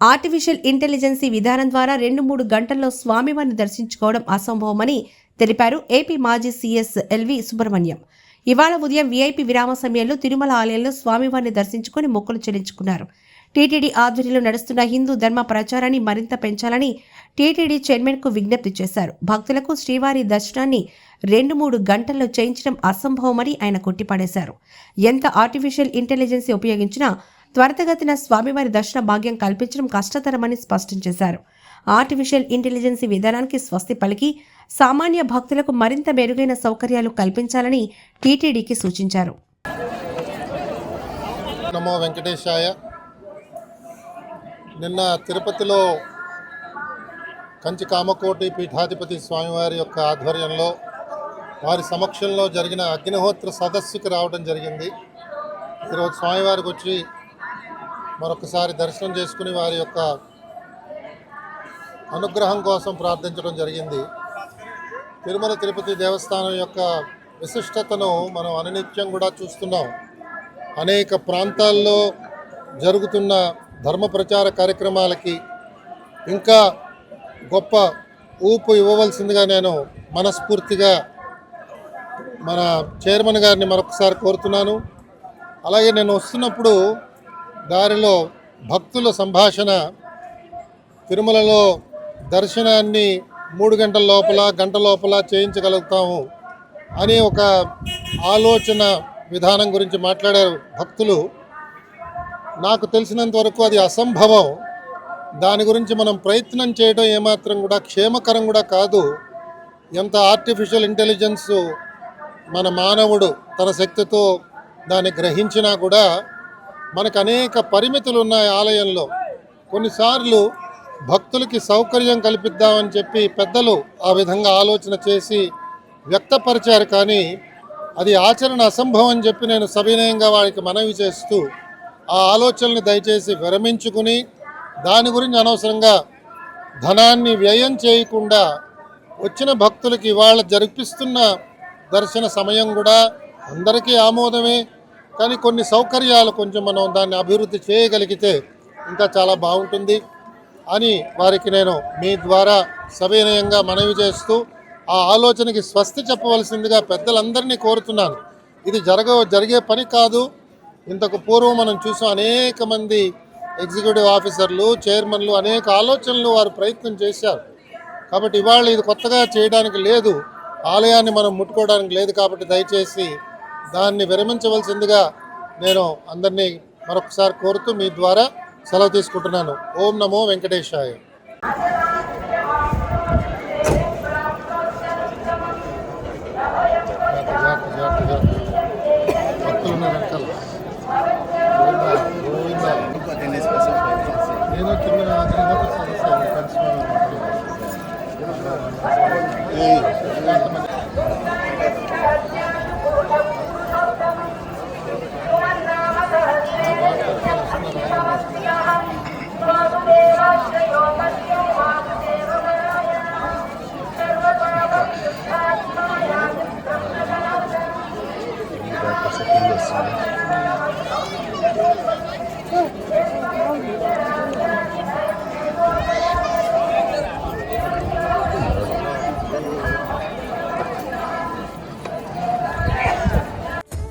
Artificial intelligence విధానం ద్వారా రెండు మూడు గంటల్లో స్వామివారిని దర్శించుకోవడం అసంభవమని తెలిపారు ఏపీ మాజీ సీఎస్ ఎల్వి సుబ్రహ్మణ్యం. ఇవాళ ఉదయం వీఐపీ విరామ సమయంలో తిరుమల ఆలయంలో స్వామివారిని దర్శించుకుని మొక్కులు చెల్లించుకున్నారు. టీటీడీ ఆధ్వర్యంలో నడుస్తున్న హిందూ ధర్మ ప్రచారాన్ని మరింత పెంచాలని టీటీడీ చైర్మన్కు విజ్ఞప్తి చేశారు. భక్తులకు శ్రీవారి దర్శనాన్ని రెండు మూడు గంటల్లో చేయించడం అసంభవమని ఆయన కొట్టిపడేశారు ఎంత ఆర్టిఫిషియల్ ఇంటెలిజెన్సీ ఉపయోగించినా త్వరితగతిన స్వామివారి దర్శన భాగ్యం కల్పించడం కష్టతరమని స్పష్టం చేశారు. ఆర్టిఫిషియల్ ఇంటెలిజెన్సీ విధానానికి స్వస్తి పలికి సామాన్య భక్తులకు మరింత మెరుగైన సౌకర్యాలు కల్పించాలని టీటీడీకి సూచించారు. నమో వెంకటేశాయ. నిన్న తిరుపతిలో కంచి కామకోటి పీఠాధిపతి స్వామివారి యొక్క ఆధ్వర్యంలో వారి సమక్షంలో జరిగిన అగ్నిహోత్ర సదస్సుకి రావడం జరిగింది. ఈరోజు స్వామివారికి వచ్చి మరొకసారి దర్శనం చేసుకుని వారి యొక్క అనుగ్రహం కోసం ప్రార్థించడం జరిగింది. తిరుమల తిరుపతి దేవస్థానం యొక్క విశిష్టతను మనం అనునిత్యం కూడా చూస్తున్నాం. అనేక ప్రాంతాల్లో జరుగుతున్న ధర్మ ప్రచార కార్యక్రమాలకి ఇంకా గొప్ప ఊపు ఇవ్వవలసిందిగా నేను మనస్ఫూర్తిగా మన చైర్మన్ గారిని మరొకసారి కోరుతున్నాను. అలాగే నేను వస్తున్నప్పుడు దారిలో భక్తుల సంభాషణ తిరుమలలో దర్శనాన్ని మూడు గంటల లోపల గంట లోపల చేయించగలుగుతాము అనే ఒక ఆలోచన విధానం గురించి మాట్లాడారు భక్తులు. నాకు తెలిసినంత వరకు అది అసంభవం. దాని గురించి మనం ప్రయత్నం చేయడం ఏమాత్రం కూడా క్షేమకరం కూడా కాదు. ఎంత ఆర్టిఫిషియల్ ఇంటెలిజెన్స్ మన మానవుడు తన శక్తితో దాన్ని గ్రహించినా కూడా మనకు అనేక పరిమితులు ఉన్నాయి ఆలయంలో. కొన్నిసార్లు భక్తులకి సౌకర్యం కల్పిద్దామని చెప్పి పెద్దలు ఆ విధంగా ఆలోచన చేసి వ్యక్తపరిచారు. కానీ అది ఆచరణ అసంభవం అని చెప్పి నేను సవినయంగా వారికి మనవి చేస్తూ ఆ ఆలోచనని దయచేసి విరమించుకుని దాని గురించి అనవసరంగా ధనాన్ని వ్యయం చేయకుండా వచ్చిన భక్తులకి ఇవాళ జరిపిస్తున్న దర్శన సమయం కూడా అందరికీ ఆమోదమే. కానీ కొన్ని సౌకర్యాలు కొంచెం మనం దాన్ని అభివృద్ధి చేయగలిగితే ఇంకా చాలా బాగుంటుంది. అని వారికి నేను మీ ద్వారా సవినయంగా మనవి చేస్తూ ఆ ఆలోచనకి స్వస్తి చెప్పవలసిందిగా పెద్దలందరినీ కోరుతున్నాను. ఇది జరగ జరిగే పని కాదు. ఇంతకు పూర్వం మనం చూసాం అనేక మంది ఎగ్జిక్యూటివ్ ఆఫీసర్లు చైర్మన్లు అనేక ఆలోచనలు వారు ప్రయత్నం చేశారు. కాబట్టి ఇవాళ ఇది కొత్తగా చేయడానికి లేదు. ఆలయాన్ని మనం ముట్టుకోవడానికి లేదు కాబట్టి దయచేసి దాన్ని విరమించవలసిందిగా నేను అందరినీ మరొకసారి కోరుతూ మీ ద్వారా సెలవు తీసుకుంటున్నాను ఓం నమో వెంకటేశాయ జాగ్రత్త, కింద అగ్నిహోత్ర